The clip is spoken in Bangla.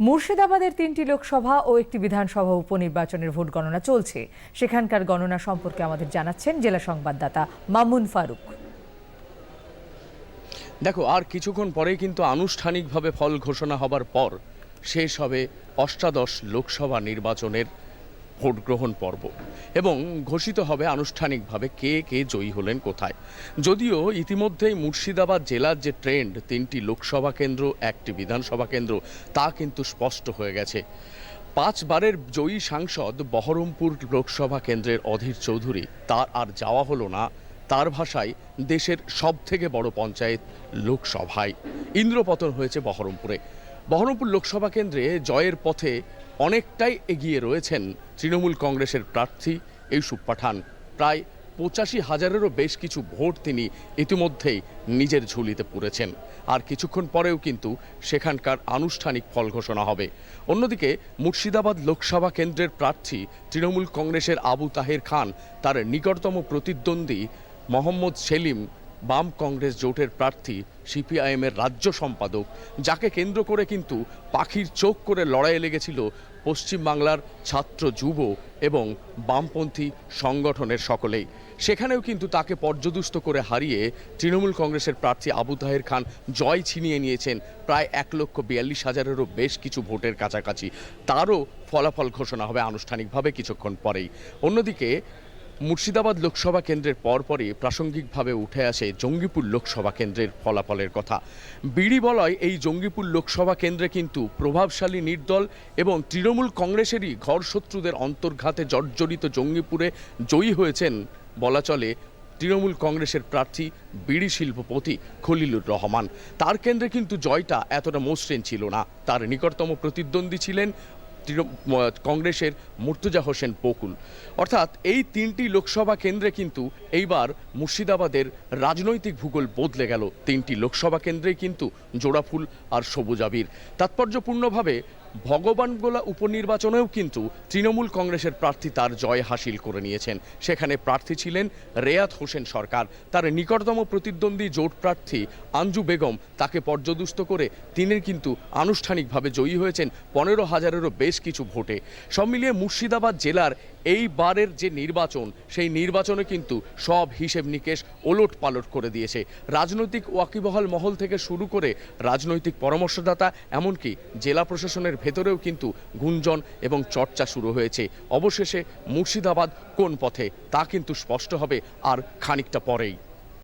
মুর্শিদাবাদের তিনটি লোকসভা ও একটি বিধানসভা উপনির্বাচনের ভোট গণনা চলছে। সেখানকার গণনা সম্পর্কে আমাদের জানাচ্ছেন জেলা সংবাদদাতা মামুন ফারুক। দেখো, আর কিছুক্ষণ পরেই কিন্তু আনুষ্ঠানিকভাবে ফল ঘোষণা হবার পর শেষ হবে অষ্টাদশ লোকসভা নির্বাচনের ভোট গ্রহণ পর্ব এবং ঘোষিত হবে আনুষ্ঠানিকভাবে কে কে জয়ী হলেন কোথায়। যদিও ইতিমধ্যেই মুর্শিদাবাদ জেলার যে ট্রেন্ড, তিনটি লোকসভা কেন্দ্র, একটি বিধানসভা কেন্দ্র, তা কিন্তু স্পষ্ট হয়ে গেছে। পাঁচবারের জয়ী সাংসদ বহরমপুর লোকসভা কেন্দ্রের অধীর চৌধুরী। তার আর যাওয়া হলো না। তার ভাষায় দেশের সব থেকে বড় পঞ্চায়েত লোকসভায়। ইন্দ্রপতন হয়েছে বহরমপুরে। বহরমপুর লোকসভা কেন্দ্রে জয়ের পথে অনেকটাই এগিয়ে রয়েছেন তৃণমূল কংগ্রেসের প্রার্থী ইউসুফ পাঠান। প্রায় পঁচাশি হাজারেরও বেশ কিছু ভোট তিনি ইতিমধ্যেই নিজের ঝুলিতে পুরেছেন। আর কিছুক্ষণ পরেও কিন্তু সেখানকার আনুষ্ঠানিক ফল ঘোষণা হবে। অন্যদিকে মুর্শিদাবাদ লোকসভা কেন্দ্রের প্রার্থী তৃণমূল কংগ্রেসের আবু তাহের খান, তার নিকটতম প্রতিদ্বন্দ্বী মোহাম্মদ সেলিম বাম কংগ্রেস জোটের প্রার্থী, সিপিআইএমের রাজ্য সম্পাদক, যাকে কেন্দ্র করে কিন্তু পাখির চোখ করে লড়াইয়ে লেগেছিল পশ্চিমবাংলার ছাত্র যুব এবং বামপন্থী সংগঠনের সকলেই। সেখানেও কিন্তু তাকে পর্যদুস্ত করে হারিয়ে তৃণমূল কংগ্রেসের প্রার্থী আবু তাহের খান জয় ছিনিয়ে নিয়েছেন প্রায় এক লক্ষ বিয়াল্লিশ হাজারেরও বেশ কিছু ভোটের কাছাকাছি। তারও ফলাফল ঘোষণা হবে আনুষ্ঠানিকভাবে কিছুক্ষণ পরেই। অন্যদিকে মুর্শিদাবাদ লোকসভা কেন্দ্রের পরপরই প্রাসঙ্গিকভাবে উঠে আসে জঙ্গিপুর লোকসভা কেন্দ্রের ফলাফলের কথা। বিড়ি বলয় এই জঙ্গিপুর লোকসভা কেন্দ্রে কিন্তু প্রভাবশালী নির্দল এবং তৃণমূল কংগ্রেসেরই ঘর শত্রুদের অন্তর্ঘাতে জর্জরিত জঙ্গিপুরে জয়ী হয়েছেন বলা চলে তৃণমূল কংগ্রেসের প্রার্থী বিড়ি শিল্পপতি খলিলুর রহমান। তার কেন্দ্রে কিন্তু জয়টা এতটা মসৃণ ছিল না। তার নিকটতম প্রতিদ্বন্দ্বী ছিলেন কংগ্রেসের মুর্তুজা হোসেন পকুল অর্থাৎ এই তিনটি লোকসভা কেন্দ্রে কিন্তু এইবার মুর্শিদাবাদের রাজনৈতিক ভূগোল বদলে গেল। তিনটি লোকসভা কেন্দ্রে কিন্তু জোড়াফুল আর সবুজ আবির। তাৎপর্যপূর্ণভাবে ভগবানগোলা উপনির্বাচনেও কিন্তু তৃণমূল কংগ্রেসের প্রার্থী তার জয় হাসিল করে নিয়েছেন। সেখানে প্রার্থী ছিলেন রেয়াত হোসেন সরকার। তার নিকটতম প্রতিদ্বন্দ্বী জোট প্রার্থী আঞ্জু বেগম তাকে পর্যদুস্ত করে তিনি কিন্তু আনুষ্ঠানিকভাবে জয়ী হয়েছেন পনেরো হাজারেরও বেশ কিছু ভোটে। সব মিলিয়ে মুর্শিদাবাদ জেলার এইবারের যে নির্বাচন, সেই নির্বাচনে কিন্তু সব হিসেব নিকেশ ওলট পালট করে দিয়েছে। রাজনৈতিক ওয়াকিবহাল মহল থেকে শুরু করে রাজনৈতিক পরামর্শদাতা, এমনকি জেলা প্রশাসনের ভেতরেও কিন্তু গুঞ্জন এবং চর্চা শুরু হয়েছে। অবশেষে মুর্শিদাবাদ কোন পথে, তা কিন্তু স্পষ্ট হবে আর খানিকটা পরেই।